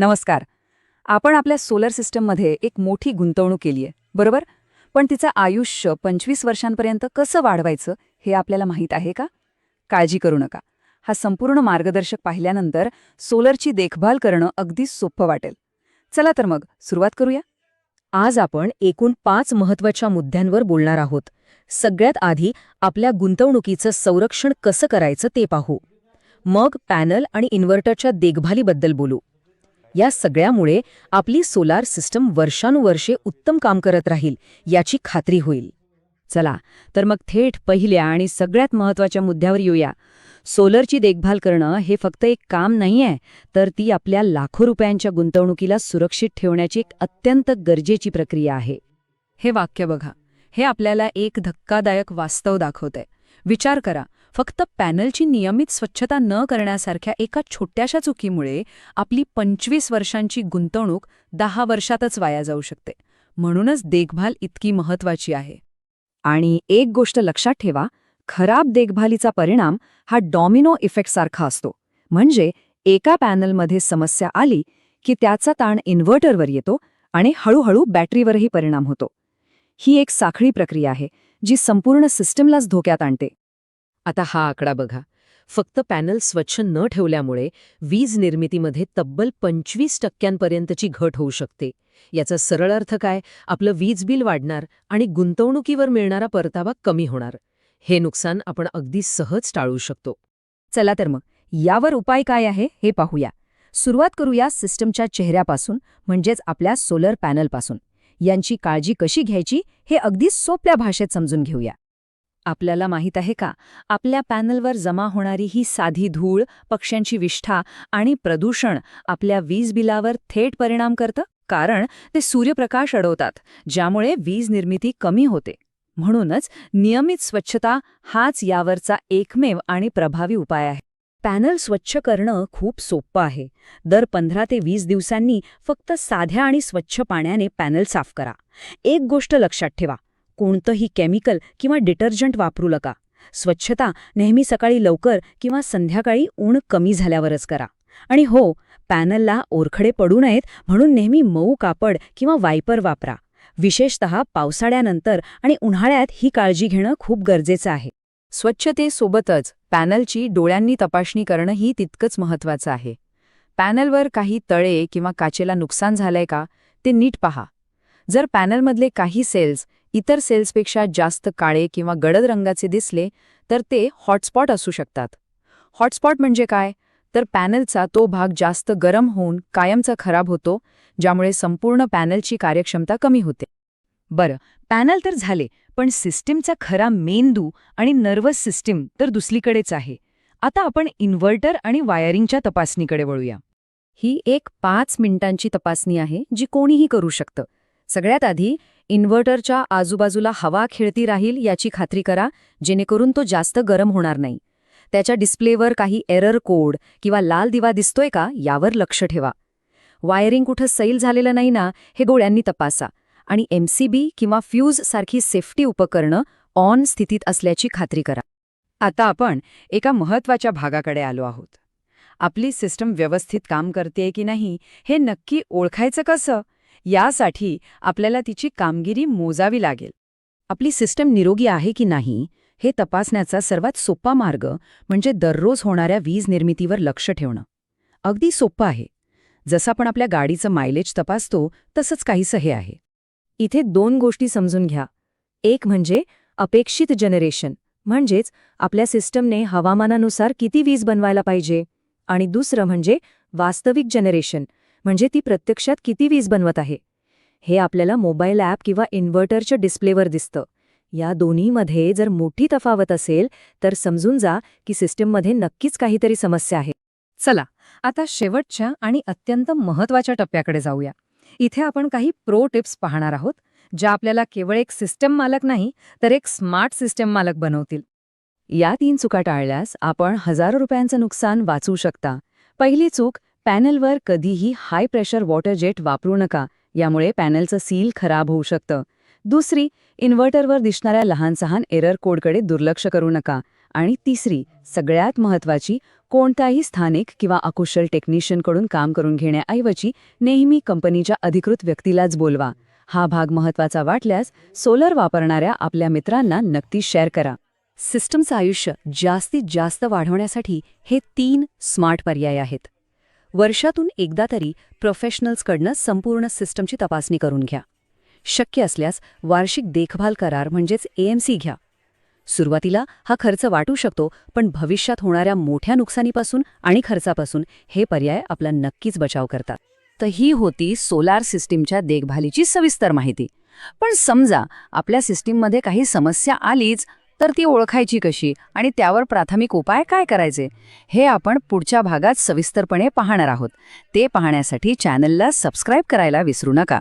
नमस्कार. आपण आपल्या सोलर सिस्टममध्ये एक मोठी गुंतवणूक केली आहे बरोबर? पण तिचं आयुष्य पंचवीस वर्षांपर्यंत कसं वाढवायचं हे आपल्याला माहीत आहे का? काळजी करू नका. हा संपूर्ण मार्गदर्शक पाहिल्यानंतर सोलरची देखभाल करणं अगदी सोपं वाटेल. चला तर मग सुरुवात करूया. आज आपण एकूण पाच महत्त्वाच्या मुद्द्यांवर बोलणार आहोत. सगळ्यात आधी आपल्या गुंतवणुकीचं संरक्षण कसं करायचं ते पाहू. मग पॅनल आणि इन्व्हर्टरच्या देखभालीबद्दल बोलू. या सगळ्यामुळे आपली सोलार सिस्टम वर्षानुवर्षे उत्तम काम करत राहील याची खात्री होईल. चला तर मग थेट पहिल्या आणि सगळ्यात महत्त्वाच्या मुद्द्यावर येऊया. सोलरची देखभाल करणं हे फक्त एक काम नाहीये तर ती आपल्या लाखो रुपयांच्या गुंतवणुकीला सुरक्षित ठेवण्याची एक अत्यंत गरजेची प्रक्रिया आहे. हे वाक्य बघा. हे आपल्याला एक धक्कादायक वास्तव दाखवतंय. विचार करा. फक्त पॅनलची नियमित स्वच्छता न करण्यासारख्या एका छोट्याशा चुकीमुळे आपली पंचवीस वर्षांची गुंतवणूक दहा वर्षातच वाया जाऊ शकते. म्हणूनच देखभाल इतकी महत्वाची आहे. आणि एक गोष्ट लक्षात ठेवा खराब देखभालीचा परिणाम हा डॉमिनो इफेक्टसारखा असतो. म्हणजे एका पॅनलमध्ये समस्या आली की त्याचा ताण इन्व्हर्टरवर येतो आणि हळूहळू बॅटरीवरही परिणाम होतो. ही एक साखळी प्रक्रिया आहे जी संपूर्ण सिस्टमलाच धोक्यात आणते. आता हा आकडा बघा. फक्त पॅनल स्वच्छ न ठेवल्यामुळे वीज निर्मितीमध्ये तब्बल पंचवीस टक्क्यांपर्यंतची घट होऊ शकते. याचा सरळ अर्थ काय? आपलं वीज बिल वाढणार आणि गुंतवणुकीवर मिळणारा परतावा कमी होणार. हे नुकसान आपण अगदी सहज टाळू शकतो. चला तर मग यावर उपाय काय आहे हे पाहूया. सुरुवात करूया सिस्टमच्या चेहऱ्यापासून म्हणजेच आपल्या सोलर पॅनलपासून. यांची काळजी कशी घ्यायची हे अगदी सोप्या भाषेत समजून घेऊया. आपल्याला माहीत आहे का? आपल्या पॅनलवर जमा होणारी ही साधी धूळ पक्ष्यांची विष्ठा आणि प्रदूषण आपल्या वीज बिलावर थेट परिणाम करतं? कारण ते सूर्यप्रकाश अडवतात ज्यामुळे वीज निर्मिती कमी होते. म्हणूनच नियमित स्वच्छता हाच यावरचा एकमेव आणि प्रभावी उपाय आहे. पॅनल स्वच्छ करणं खूप सोपं आहे. दर पंधरा ते वीस दिवसांनी फक्त साध्या आणि स्वच्छ पाण्याने पॅनल साफ करा. एक गोष्ट लक्षात ठेवा कोणतंही केमिकल किंवा डिटर्जंट वापरू नका. स्वच्छता नेहमी सकाळी लवकर किंवा संध्याकाळी ऊन कमी झाल्यावरच करा. आणि हो पॅनलला ओरखडे पडू नयेत म्हणून नेहमी मऊ कापड किंवा वायपर वापरा. विशेषत पावसाळ्यानंतर आणि उन्हाळ्यात ही काळजी घेणं खूप गरजेचं आहे. स्वच्छतेसोबतच पॅनलची डोळ्यांनी तपासणी करणंही तितकंच महत्वाचं आहे. पॅनलवर काही तळे किंवा काचेला नुकसान झालंय का ते नीट पहा. जर पॅनलमधले काही सेल्स इतर सेल्सपेक्षा जास्त काळे किंवा गडद रंगाचे दिसले तर ते हॉटस्पॉट असू शकतात. हॉटस्पॉट म्हणजे काय? तर पॅनलचा तो भाग जास्त गरम होऊन कायमचा खराब होतो ज्यामुळे संपूर्ण पॅनलची कार्यक्षमता कमी होते. बरं पॅनल तर झाले पण सिस्टीमचा खरा मेंदू आणि नर्वस सिस्टीम तर दुसरीकडेच आहे. आता आपण इन्व्हर्टर आणि वायरिंगच्या तपासणीकडे वळूया. ही एक पाच मिनिटांची तपासणी आहे जी कोणीही करू शकतं. सगळ्यात आधी इन्व्हर्टरच्या आजूबाजूला हवा खेळती राहील याची खात्री करा जेणेकरून तो जास्त गरम होणार नाही. त्याच्या डिस्प्लेवर काही एरर कोड किंवा लाल दिवा दिसतोय का यावर लक्ष ठेवा. वायरिंग कुठं सैल झालेलं नाही ना हे गोळ्यांनी तपासा. आणि एमसीबी किंवा फ्यूज सारखी सेफ्टी उपकरणं ऑन स्थितीत असल्याची खात्री करा. आता आपण एका महत्त्वाच्या भागाकडे आलो आहोत. आपली सिस्टम व्यवस्थित काम करतेय की नाही हे नक्की ओळखायचं कसं? यासाठी आपल्याला तिची कामगिरी मोजावी लागेल. आपली सिस्टम निरोगी आहे की नाही हे तपासण्याचा सर्वात सोपा मार्ग म्हणजे दररोज होणाऱ्या वीज निर्मितीवर लक्ष ठेवणं. अगदी सोपं आहे. जसं आपण आपल्या गाडीचं मायलेज तपासतो तसंच काहीसं हे आहे. इथे दोन गोष्टी समजून घ्या. एक म्हणजे अपेक्षित जनरेशन म्हणजेच आपल्या सिस्टमने हवामानानुसार किती वीज बनवायला पाहिजे. आणि दुसरं म्हणजे वास्तविक जनरेशन म्हणजे ती प्रत्यक्षात किती वीज बनवत आहे? हे आपल्याला मोबाईल ॲप किंवा इन्व्हर्टरच्या डिस्प्लेवर दिसतं. या दोन्हीमध्ये जर मोठी तफावत असेल तर समजून जा की सिस्टीममध्ये नक्कीच काहीतरी समस्या आहे. चला आता शेवटच्या आणि अत्यंत महत्त्वाच्या टप्प्याकडे जाऊया. इथे आपण काही प्रो टिप्स पाहणार आहोत ज्या आपल्याला केवळ एक सिस्टम मालक नाही तर एक स्मार्ट सिस्टम मालक बनवतील. या तीन चुका टाळल्यास आपण हजारो रुपयांचं नुकसान वाचवू शकता. पहिली चूक पॅनलवर कधीही हाय प्रेशर वॉटर जेट वापरू नका यामुळे पॅनलचं सील खराब होऊ शकतं. दुसरी इन्व्हर्टरवर दिसणाऱ्या लहान सहान एरर कोडकडे दुर्लक्ष करू नका. आणि तिसरी सगळ्यात महत्वाची कोणत्याही स्थानिक किंवा अकुशल टेक्निशियनकडून काम करून घेण्याऐवजी नेहमी कंपनीच्या अधिकृत व्यक्तीलाच बोलवा. हा भाग महत्त्वाचा वाटल्यास सोलर वापरणाऱ्या आपल्या मित्रांना नक्की शेअर करा. सिस्टमचं आयुष्य जास्तीत जास्त वाढवण्यासाठी हे तीन स्मार्ट पर्याय आहेत. वर्षातून एकदा तरी प्रोफेशनल्सकडनं संपूर्ण सिस्टमची तपासणी करून घ्या. शक्य असल्यास वार्षिक देखभाल करार म्हणजेच एएमसी घ्या. सुरुवातीला हा खर्च वाटू शकतो पण भविष्यात होणाऱ्या मोठ्या नुकसानीपासून आणि खर्चापासून हे पर्याय आपला नक्कीच बचाव करतात. तर ही होती सोलार सिस्टीमच्या देखभालीची सविस्तर माहिती. पण समजा आपल्या सिस्टीममध्ये काही समस्या आलीच तर ती ओळखायची कशी आणि त्यावर प्राथमिक उपाय काय करायचे हे आपण पुढच्या भागात सविस्तरपणे पाहणार आहोत. ते पाहण्यासाठी चॅनलला सबस्क्राईब करायला विसरू नका.